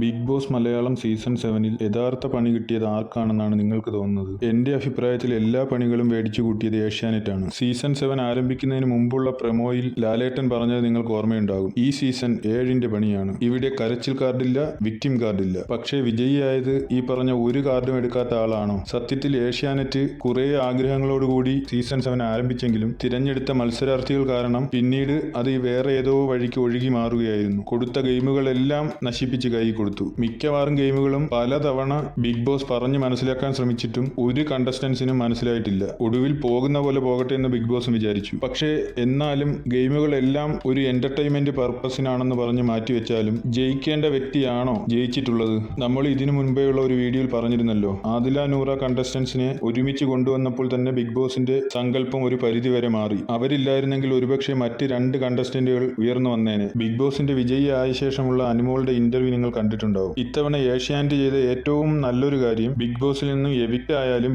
Big boss Malayalam season സെവനിൽ യഥാർത്ഥ പണി കിട്ടിയത് ആർക്കാണെന്നാണ് നിങ്ങൾക്ക് തോന്നുന്നത്? എന്റെ അഭിപ്രായത്തിൽ എല്ലാ പണികളും മേടിച്ചു കൂട്ടിയത് ഏഷ്യാനെറ്റ് ആണ് സീസൺ സെവൻ ആരംഭിക്കുന്നതിന് മുമ്പുള്ള പ്രമോയിൽ ലാലേട്ടൻ പറഞ്ഞത് നിങ്ങൾക്ക് ഓർമ്മയുണ്ടാകും. ഈ സീസൺ ഏഴിന്റെ പണിയാണ്. ഇവിടെ കരച്ചിൽ കാർഡില്ല വിക്ടിം കാർഡില്ല. പക്ഷേ വിജയിയായത് ഈ പറഞ്ഞ ഒരു കാർഡും എടുക്കാത്ത ആളാണോ? സത്യത്തിൽ ഏഷ്യാനെറ്റ് കുറെ ആഗ്രഹങ്ങളോടുകൂടി സീസൺ സെവൻ ആരംഭിച്ചെങ്കിലും തിരഞ്ഞെടുത്ത മത്സരാർത്ഥികൾ കാരണം പിന്നീട് അത് വേറെ ഏതോ വഴിക്ക് ഒഴുകി മാറുകയായിരുന്നു. കൊടുത്ത ഗെയിമുകളെല്ലാം നശിപ്പിച്ച് കൈ കൊടുത്തു മിക്കവാറും ഗെയിമുകളും പലതവണ ബിഗ് ബോസ് പറഞ്ഞ് മനസ്സിലാക്കാൻ ശ്രമിച്ചിട്ടും ഒരു കണ്ടസ്റ്റൻസിനും മനസ്സിലായിട്ടില്ല. ഒടുവിൽ പോകുന്ന പോലെ പോകട്ടെ എന്ന് ബിഗ് ബോസ് വിചാരിച്ചു. പക്ഷേ എന്നാലും ഗെയിമുകളെല്ലാം ഒരു എന്റർടൈൻമെന്റ് പർപ്പസിനാണെന്ന് പറഞ്ഞ് മാറ്റിവെച്ചാലും ജയിക്കേണ്ട വ്യക്തിയാണോ ജയിച്ചിട്ടുള്ളത്? നമ്മൾ ഇതിനു മുൻപേയുള്ള ഒരു വീഡിയോയിൽ പറഞ്ഞിരുന്നല്ലോ. ആദില നൂറ കണ്ടസ്റ്റൻസിനെ ഒരുമിച്ച് കൊണ്ടുവന്നപ്പോൾ തന്നെ ബിഗ് ബോസിന്റെ സങ്കല്പം ഒരു പരിധി വരെ മാറി. അവരില്ലായിരുന്നെങ്കിൽ ഒരുപക്ഷെ മറ്റ് രണ്ട് കണ്ടസ്റ്റന്റുകൾ ഉയർന്നു വന്നേനെ. ബിഗ് ബോസിന്റെ വിജയി ആയ ശേഷമുള്ള അനുമോളുടെ ഇന്റർവ്യൂ നിങ്ങൾ കണ്ടിട്ടുണ്ടാവും. ഇത്തവണ ഏഷ്യാനെറ്റ് ചെയ്ത ഏറ്റവും നല്ലൊരു കാര്യം ബിഗ് ബോസിൽ നിന്ന് എവിക്റ്റ് ആയാലും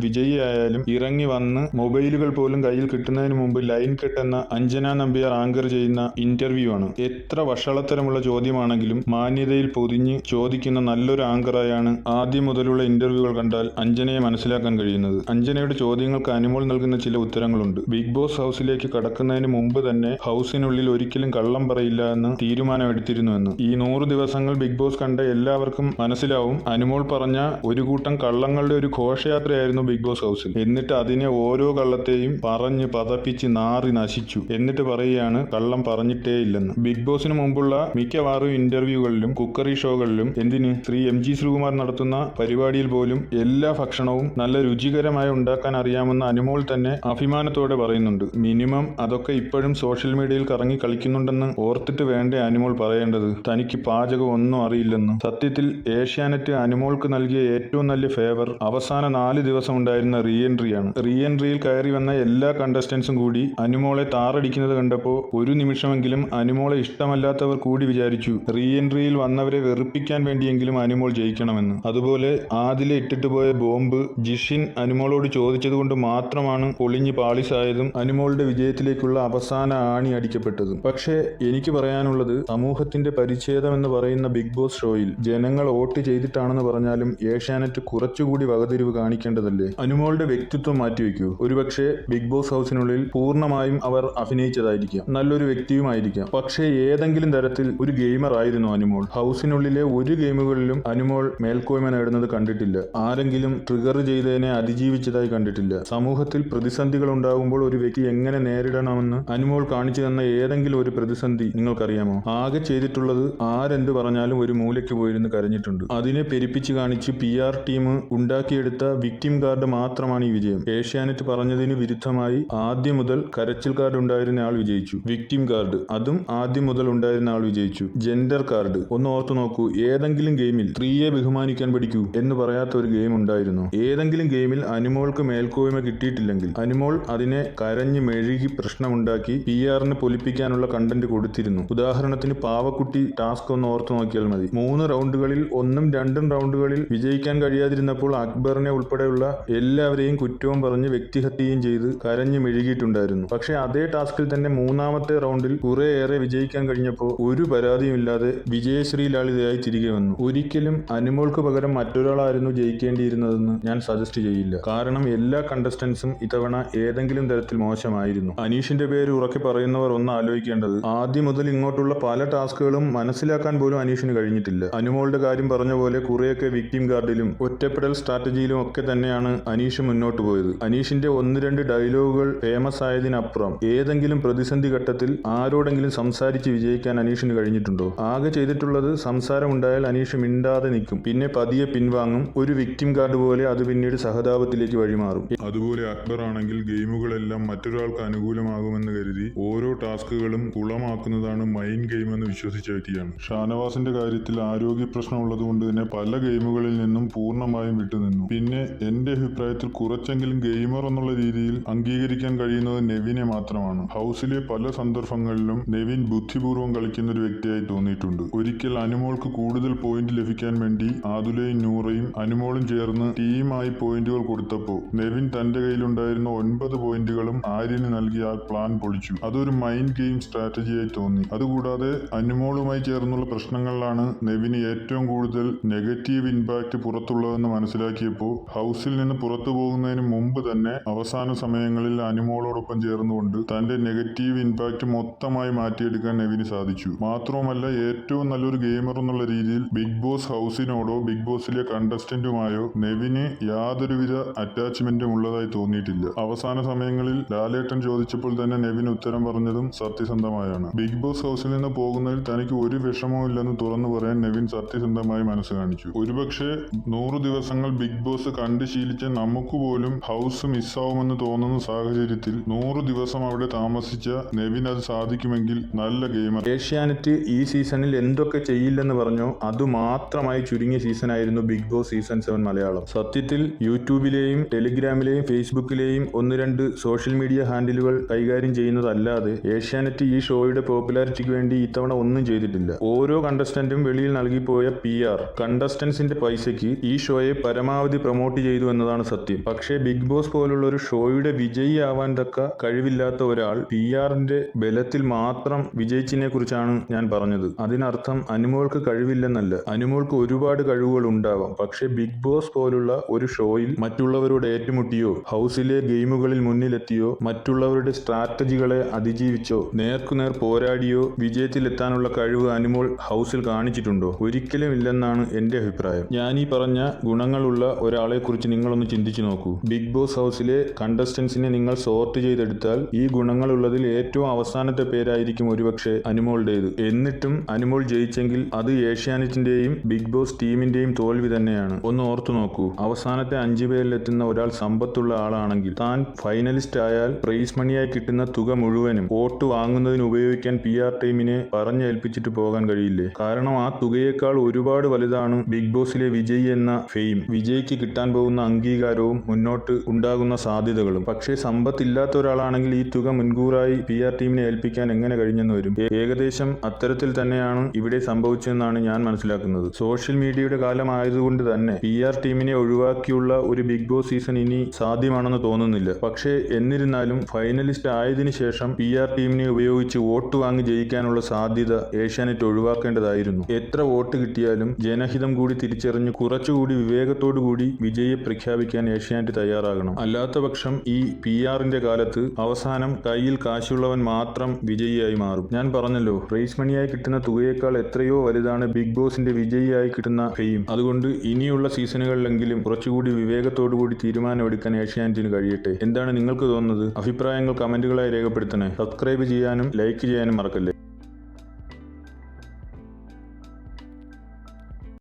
ഇറങ്ങി വന്ന് മൊബൈലുകൾ പോലും കയ്യിൽ കിട്ടുന്നതിന് മുമ്പ് ലൈൻ കെട്ട് എന്ന അഞ്ജന നമ്പ്യാർ ആങ്കർ ചെയ്യുന്ന ഇന്റർവ്യൂ ആണ്. എത്ര വഷളത്തരമുള്ള ചോദ്യമാണെങ്കിലും മാന്യതയിൽ പൊതിഞ്ഞ് ചോദിക്കുന്ന നല്ലൊരു ആങ്കറായാണ് ആദ്യം മുതലുള്ള ഇന്റർവ്യൂകൾ കണ്ടാൽ അഞ്ജനയെ മനസ്സിലാക്കാൻ കഴിയുന്നത്. അഞ്ജനയുടെ ചോദ്യങ്ങൾക്ക് അനുമോൾ നൽകുന്ന ചില ഉത്തരങ്ങളുണ്ട്. ബിഗ് ബോസ് ഹൗസിലേക്ക് കടക്കുന്നതിന് മുമ്പ് തന്നെ ഹൗസിനുള്ളിൽ ഒരിക്കലും കള്ളം പറയില്ല എന്ന് തീരുമാനമെടുത്തിരുന്നുവെന്ന് ഈ നൂറ് ദിവസങ്ങൾ ബിഗ് ബോസ് കണ്ട എല്ലാവർക്കും മനസ്സിലാവും. അനുമോൾ പറഞ്ഞ ഒരു കൂട്ടം കള്ളങ്ങളുടെ ഒരു ഘോഷയാത്രയായിരുന്നു ബിഗ് ബോസ് ഹൗസിൽ. എന്നിട്ട് അതിനെ ഓരോ കള്ളത്തെയും പറഞ്ഞ് പതപ്പിച്ച് നാറി നശിച്ചു. എന്നിട്ട് പറയുകയാണ് കള്ളം പറഞ്ഞിട്ടേ ഇല്ലെന്ന് ബിഗ് ബോസിന് മുമ്പുള്ള മിക്കവാറും ഇന്റർവ്യൂകളിലും കുക്കറി ഷോകളിലും എന്തിന്? ശ്രീ എം ജി ശ്രീകുമാർ നടത്തുന്ന പരിപാടിയിൽ പോലും എല്ലാ ഭക്ഷണവും നല്ല രുചികരമായി ഉണ്ടാക്കാൻ അറിയാമെന്ന് അനുമോൾ തന്നെ അഭിമാനത്തോടെ പറയുന്നുണ്ട്. മിനിമം അതൊക്കെ ഇപ്പോഴും സോഷ്യൽ മീഡിയയിൽ കറങ്ങി കളിക്കുന്നുണ്ടെന്ന് ഓർത്തിട്ട് വേണ്ടേ അനുമോൾ പറയേണ്ടത്? തനിക്ക് പാചകം ഒന്നും അറിയില്ലെന്ന്. സത്യത്തിൽ ഏഷ്യാനെറ്റ് അനുമോൾക്ക് നൽകിയ ഏറ്റവും നല്ല ഫേവർ അവസാന നാല് ദിവസം ഉണ്ടായിരുന്ന റീ എൻട്രിയാണ് റീ എൻട്രിയിൽ കയറി വന്ന എല്ലാ കണ്ടസ്റ്റൻസും കൂടി അനുമോളെ താറടിക്കുന്നത് കണ്ടപ്പോൾ ഒരു നിമിഷമെങ്കിലും അനുമോളെ ഇഷ്ടമല്ലാത്തവർ കൂടി വിചാരിച്ചു. റീ എൻട്രിയിൽ വന്നവരെ വെറുപ്പിക്കാൻ വേണ്ടിയെങ്കിലും അനുമോൾ ജയിക്കണമെന്ന്. അതുപോലെ ആദിലെ ഇട്ടിട്ട് പോയ ബോംബ് ജിഷിൻ അനുമോളോട് ചോദിച്ചതുകൊണ്ട് മാത്രമാണ് പൊളിഞ്ഞ് പാളിസായതും അനുമോളുടെ വിജയത്തിലേക്കുള്ള അവസാന ആണി അടിക്കപ്പെട്ടതും. പക്ഷേ എനിക്ക് പറയാനുള്ളത് സമൂഹത്തിന്റെ പരിച്ഛേദം എന്ന് പറയുന്ന ബിഗ് ബോസ് ഷോയിൽ ജനങ്ങൾ വോട്ട് ചെയ്തിട്ടാണെന്ന് പറഞ്ഞാലും ഏഷ്യാനെറ്റ് കുറച്ചുകൂടി വകതിരിവ് കാണിക്കേണ്ടതല്ലേ? അനുമോളുടെ വ്യക്തിത്വം മാറ്റിവെക്കൂ ഒരുപക്ഷെ ബിഗ് ബോസ് ഹൗസിനുള്ളിൽ പൂർണമായും അവർ അഭിനയിച്ചതായിരിക്കാം. നല്ലൊരു വ്യക്തിയുമായിരിക്കാം. പക്ഷേ ഏതെങ്കിലും തരത്തിൽ ഒരു ഗെയിമർ ആയിരുന്നു അനുമോൾ. ഹൗസിനുള്ളിലെ ഒരു ഗെയിമുകളിലും അനുമോൾ മേൽക്കോയ്മ നേടുന്നത് കണ്ടിട്ടില്ല. ആരെങ്കിലും ട്രിഗർ ചെയ്തതിനെ അതിജീവിച്ചതായി കണ്ടിട്ടില്ല. സമൂഹത്തിൽ പ്രതിസന്ധികൾ ഉണ്ടാകുമ്പോൾ ഒരു വ്യക്തി എങ്ങനെ നേരിടണമെന്ന് അനുമോൾ കാണിച്ചു തന്ന ഏതെങ്കിലും ഒരു പ്രതിസന്ധി നിങ്ങൾക്കറിയാമോ? ആകെ ചെയ്തിട്ടുള്ളത് ആരെന്ത് പറഞ്ഞാലും ഒരു മൂലയ്ക്ക് പോയിരുന്ന് കരഞ്ഞിട്ടുണ്ട്. അതിനെ പെരുപ്പിച്ച് കാണിച്ച് പി ആർ ടീം ഉണ്ടാക്കിയെടുത്ത വിക്ടിം കാർഡ് മാത്രമാണ് ഈ വിജയം. ഏഷ്യാനെറ്റ് പറഞ്ഞതിന് വിരുദ്ധമായി ആദ്യം മുതൽ കരച്ചിൽ കാർഡ് ഉണ്ടായിരുന്ന ആൾ വിജയിച്ചു. വിക്ടിം കാർഡ് അതും ആദ്യം മുതൽ ഉണ്ടായിരുന്ന ആൾ വിജയിച്ചു. ജെൻഡർ കാർഡ് ഒന്ന് ഓർത്തു നോക്കൂ. ഏതെങ്കിലും ഗെയിമിൽ സ്ത്രീയെ ബഹുമാനിക്കാൻ പഠിക്കൂ എന്ന് പറയാത്ത ഒരു ഗെയിം ഉണ്ടായിരുന്നു. ഏതെങ്കിലും ഗെയിമിൽ അനുമോൾക്ക് മേൽക്കോയ്മ കിട്ടിയിട്ടില്ലെങ്കിൽ അനുമോൾ അതിനെ കരഞ്ഞ് മെഴുകി പ്രശ്നമുണ്ടാക്കി പി ആറിന് പൊലിപ്പിക്കാനുള്ള കണ്ടന്റ് കൊടുത്തിരുന്നു. ഉദാഹരണത്തിന് പാവക്കുട്ടി ടാസ്ക് ഒന്ന് ഓർത്തു നോക്കിയാൽ മതി. മൂന്ന് റൗണ്ടുകളിൽ ഒന്നും രണ്ടും റൗണ്ടുകളിൽ വിജയിക്കാൻ കഴിയാതിരുന്നപ്പോൾ അക്ബറിനെ ഉൾപ്പെടെയുള്ള എല്ലാവരെയും കുറ്റവും പറഞ്ഞ് വ്യക്തിഹത്യയും ചെയ്ത് കരഞ്ഞു മെഴുകിയിട്ടുണ്ടായിരുന്നു. പക്ഷേ അതേ ടാസ്കിൽ തന്നെ മൂന്നാമത്തെ റൗണ്ടിൽ കുറേയേറെ വിജയിക്കാൻ കഴിഞ്ഞപ്പോൾ ഒരു പരാതിയുമില്ലാതെ വിജയശ്രീ ലാളിതയായി തിരികെ വന്നു. ഒരിക്കലും അനുമോൾക്ക് പകരം മറ്റൊരാളായിരുന്നു ജയിക്കേണ്ടിയിരുന്നതെന്ന് ഞാൻ സജസ്റ്റ് ചെയ്യില്ല. കാരണം എല്ലാ കണ്ടസ്റ്റൻസും ഇത്തവണ ഏതെങ്കിലും തരത്തിൽ മോശമായിരുന്നു. അനീഷിന്റെ പേര് ഉറക്കി പറയുന്നവർ ഒന്ന് ആലോചിക്കേണ്ടത് ആദ്യം മുതൽ ഇങ്ങോട്ടുള്ള പല ടാസ്കുകളും മനസ്സിലാക്കാൻ പോലും അനീഷിന് കഴിഞ്ഞിട്ടില്ല. അനുമോളുടെ കാര്യം പറഞ്ഞ പോലെ കുറെയൊക്കെ വിക്ടിം കാർഡിലും ഒറ്റപ്പെടൽ സ്ട്രാറ്റജിയിലും ഒക്കെ തന്നെയാണ് അനീഷ് മുന്നോട്ട് പോയത്. അനീഷിന്റെ ഒന്ന് രണ്ട് ഡയലോഗുകൾ ഫേമസ് ആയതിനപ്പുറം ഏതെങ്കിലും പ്രതിസന്ധി ഘട്ടത്തിൽ ആരോടെങ്കിലും സംസാരിച്ച് വിജയിക്കാൻ അനീഷിന് കഴിഞ്ഞിട്ടുണ്ടോ? ആകെ ചെയ്തിട്ടുള്ളത് സംസാരം ഉണ്ടായാൽ അനീഷ് മിണ്ടാതെ നിൽക്കും. പിന്നെ പതിയെ പിൻവാങ്ങും. ഒരു വിക്ടിം കാർഡ് പോലെ അത് പിന്നീട് സഹതാപത്തിലേക്ക് വഴിമാറും. അതുപോലെ അക്ബർ ആണെങ്കിൽ ഗെയിമുകളെല്ലാം മറ്റൊരാൾക്ക് അനുകൂലമാകുമെന്ന് കരുതി ഓരോ ടാസ്കുകളും കുളമാക്കുന്നതാണ് മൈൻഡ് ഗെയിം എന്ന് വിശ്വസിച്ച വ്യക്തിയാണ്. ഷാനവാസിന്റെ കാര്യത്തിൽ ആരോഗ്യ പ്രശ്നം ഉള്ളതുകൊണ്ട് തന്നെ പല ഗെയിമുകളിൽ നിന്നും പൂർണമായും വിട്ടുനിന്നു. പിന്നെ എന്റെ അഭിപ്രായത്തിൽ കുറച്ചെങ്കിലും ഗെയിമർ എന്നുള്ള രീതിയിൽ അംഗീകരിക്കാൻ കഴിയുന്നത് നെവിനെ മാത്രമാണ്. ഹൗസിലെ പല സന്ദർഭങ്ങളിലും നെവിൻ ബുദ്ധിപൂർവം കളിക്കുന്ന ഒരു വ്യക്തിയായി തോന്നിയിട്ടുണ്ട്. ഒരിക്കൽ അനുമോൾക്ക് കൂടുതൽ പോയിന്റ് ലഭിക്കാൻ വേണ്ടി ആതുലയും നൂറയും അനുമോളും ചേർന്ന് ടീമായി പോയിന്റുകൾ കൊടുത്തപ്പോൾ നെവിൻ തന്റെ കയ്യിലുണ്ടായിരുന്ന ഒൻപത് പോയിന്റുകളും ആര്യന് നൽകി ആ പ്ലാൻ പൊളിച്ചു. അതൊരു മൈൻഡ് ഗെയിം സ്ട്രാറ്റജിയായി തോന്നി. അതുകൂടാതെ അനുമോളുമായി ചേർന്നുള്ള പ്രശ്നങ്ങളിലാണ് നെവിന് ഏറ്റവും കൂടുതൽ നെഗറ്റീവ് ഇമ്പാക്റ്റ് പുറത്തുള്ളതെന്ന് മനസ്സിലാക്കിയപ്പോൾ ഹൗസിൽ നിന്ന് പുറത്തു പോകുന്നതിന് മുമ്പ് തന്നെ അവസാന സമയങ്ങളിൽ അനുമോളോടൊപ്പം ചേർന്നുകൊണ്ട് തന്റെ നെഗറ്റീവ് ഇമ്പാക്റ്റ് മൊത്തമായി മാറ്റിയെടുക്കാൻ നെവിന് സാധിച്ചു. മാത്രവുമല്ല ഏറ്റവും നല്ലൊരു ഗെയിമർ എന്നുള്ള രീതിയിൽ ബിഗ് ബോസ് ഹൗസിനോടോ ബിഗ് ബോസിലെ കണ്ടസ്റ്റന്റുമായോ നെവിന് യാതൊരുവിധ അറ്റാച്ച്മെന്റും ഉള്ളതായി തോന്നിയിട്ടില്ല. അവസാന സമയങ്ങളിൽ ലാലേട്ടൻ ചോദിച്ചപ്പോൾ തന്നെ നെവിൻ ഉത്തരം പറഞ്ഞതും സത്യസന്ധമായാണ്. ബിഗ് ബോസ് ഹൗസിൽ നിന്ന് പോകുന്നതിൽ തനിക്ക് ഒരു വിഷമവും ഇല്ലെന്ന് തുറന്നു പറയാൻ നെവിൻ സത്യസന്ധമായി മനസ്സ് കാണിച്ചു. ഒരുപക്ഷെ നൂറു ദിവസങ്ങൾ ബിഗ് ബോസ് കണ്ട് ശീലിച്ച നമുക്ക് പോലും ഹൗസ് മിസ്സാവുമെന്ന് തോന്നുന്ന സാഹചര്യത്തിൽ നൂറു ദിവസം അവിടെ താമസിച്ച നെവിൻ അത് സാധിക്കുമെങ്കിൽ നല്ല ഗെയിമർ. ഏഷ്യാനെറ്റ് ഈ സീസണിൽ എന്തൊക്കെ ചെയ്യില്ലെന്ന് പറഞ്ഞോ അതുമാത്രമായി ചുരുങ്ങിയ സീസണായിരുന്നു Bigg Boss season seven Malayalam. സത്യത്തിൽ യൂട്യൂബിലെയും ടെലിഗ്രാമിലെയും ഫേസ്ബുക്കിലെയും ഒന്ന് രണ്ട് സോഷ്യൽ മീഡിയ ഹാൻഡിലുകൾ കൈകാര്യം ചെയ്യുന്നതല്ലാതെ ഏഷ്യാനെറ്റ് ഈ ഷോയുടെ പോപ്പുലാരിറ്റിക്ക് വേണ്ടി ഇത്തവണ ഒന്നും ചെയ്തിട്ടില്ല. ഓരോ കണ്ടസ്റ്റന്റും വെളിയിൽ നൽകിപ്പോയ പി ആർ കണ്ടസ്റ്റൻസിന്റെ പൈസയ്ക്ക് ഈ ഷോയെ പരമാവധി പ്രൊമോട്ട് ചെയ്തു എന്നതാണ് സത്യം. പക്ഷേ ബിഗ് ബോസ് പോലുള്ള ഒരു ഷോയുടെ വിജയി ആവാൻ തക്ക കഴിവില്ലാത്ത ഒരാൾ പി ആറിന്റെ ബലത്തിൽ മാത്രം വിജയിച്ചിനെ കുറിച്ചാണ് ഞാൻ പറഞ്ഞത്. അതിനർത്ഥം അനുമോൾക്ക് കഴിവില്ലെന്നല്ല. അനുമോൾക്ക് ഒരുപാട് കഴിവുകൾ ഉണ്ടാവാം പക്ഷേ ബിഗ് ബോസ് പോലുള്ള ഒരു ഷോയിൽ മറ്റുള്ളവരോട് ഏറ്റുമുട്ടിയോ ഹൗസിലെ ഗെയിമുകളിൽ മുന്നിലെത്തിയോ മറ്റുള്ളവരുടെ സ്ട്രാറ്റജികളെ അതിജീവിച്ചോ നേർക്കുനേർ പോരാടിയോ വിജയത്തിലെത്താനുള്ള കഴിവ് അനുമോൾ ഹൗസിൽ കാണിച്ചിട്ടുണ്ടോ? ഒരിക്കലും ഇല്ലെന്നാണ് എന്റെ അഭിപ്രായം. ഞാൻ ഈ പറഞ്ഞ ഗുണങ്ങളുള്ള ഒരാളെ കുറിച്ച് നിങ്ങളൊന്ന് ചിന്തിച്ചു നോക്കൂ. ബിഗ് ബോസ് ഹൗസിലെ കണ്ടസ്റ്റൻസിനെ നിങ്ങൾ സോർട്ട് ചെയ്തെടുത്താൽ ഈ ഗുണങ്ങളുള്ളതിൽ ഏറ്റവും അവസാനത്തെ പേരായിരിക്കും ഒരുപക്ഷെ അനുമോളുടേത്. എന്നിട്ടും അനുമോൾ ജയിച്ചെങ്കിൽ അത് ഏഷ്യാനെറ്റിന്റെയും ബിഗ് ബോസ് ടീമിന്റെയും തോൽവി തന്നെയാണ്. ഒന്ന് ഓർത്തു നോക്കൂ. അവസാനത്തെ അഞ്ചു പേരിലെത്തുന്ന ഒരാൾ സമ്പത്തുള്ള ആളാണെങ്കിൽ താൻ ഫൈനലിസ്റ്റ് ആയാൽ പ്രൈസ് മണിയായി കിട്ടുന്ന തുക മുഴുവനും വോട്ട് വാങ്ങുന്നതിന് ഉപയോഗിക്കാൻ പി ആർ ടീമിനെ പറഞ്ഞേൽപ്പിച്ചിട്ട് പോകാൻ കഴിയില്ലേ? കാരണം ആ തുകയേക്കാൾ ഒരുപാട് വലുതാണ്. ബിഗ് ബോസിലെ വിജയ് എന്ന ഫെയിം. വിജയ്ക്ക് കിട്ടാൻ പോകുന്ന അംഗീകാരവും മുന്നോട്ട് ഉണ്ടാകുന്ന സാധ്യതകളും. പക്ഷേ സമ്പത്ത് ഇല്ലാത്ത ഒരാളാണെങ്കിൽ ഈ തുക മുൻകൂറായി പി ആർ ടീമിനെ ഏൽപ്പിക്കാൻ എങ്ങനെ കഴിഞ്ഞെന്ന് വരും? ഏകദേശം അത്തരത്തിൽ തന്നെയാണ് ഇവിടെ സംഭവിച്ചതെന്നാണ് ഞാൻ മനസ്സിലാക്കുന്നത്. സോഷ്യൽ മീഡിയയുടെ കാലമായതുകൊണ്ട് തന്നെ പി ആർ ടീമിനെ ഒഴിവാക്കിയുള്ള ഒരു ബിഗ് ബോസ് സീസൺ ഇനി സാധ്യമാണെന്ന് തോന്നുന്നില്ല. പക്ഷേ എന്നിരുന്നാലും ഫൈനലിസ്റ്റ് ആയതിനു ശേഷം പി ആർ ടീമിനെ ഉപയോഗിച്ച് വോട്ട് വാങ്ങി ജയിക്കാനുള്ള സാധ്യത ഏഷ്യാനെറ്റ് ഒഴിവാക്കേണ്ടതായിരുന്നു. എത്ര വോട്ട് കിട്ടിയാലും ജനഹിതം കൂടി തിരിച്ചറിഞ്ഞ് കുറച്ചുകൂടി വിവേകത്തോടു കൂടി വിജയെ പ്രഖ്യാപിക്കാൻ ഏഷ്യാനെറ്റ് തയ്യാറാകണം. അല്ലാത്ത പക്ഷം ഈ പി ആറിന്റെ കാലത്ത് അവസാനം കയ്യിൽ കാശുള്ളവൻ മാത്രം വിജയിയായി മാറും. ഞാൻ പറഞ്ഞല്ലോ പ്രൈസ് മണിയായി കിട്ടുന്ന തുകയേക്കാൾ എത്രയോ വലുതാണ് ബിഗ് ബോസിന്റെ വിജയിയായി കിട്ടുന്ന ഫെയിം. അതുകൊണ്ട് ഇനിയുള്ള സീസണുകളിലെങ്കിലും കുറച്ചുകൂടി വിവേകത്തോടു കൂടി തീരുമാനമെടുക്കാൻ ഏഷ്യാനെറ്റിന് കഴിയട്ടെ. എന്താണ് നിങ്ങൾക്ക് തോന്നുന്നത്? അഭിപ്രായങ്ങൾ കമന്റുകളായി രേഖപ്പെടുത്തണേ. സബ്സ്ക്രൈബ് ചെയ്യാനും ലൈക്ക് ചെയ്യാനും മറക്കല്ലേ?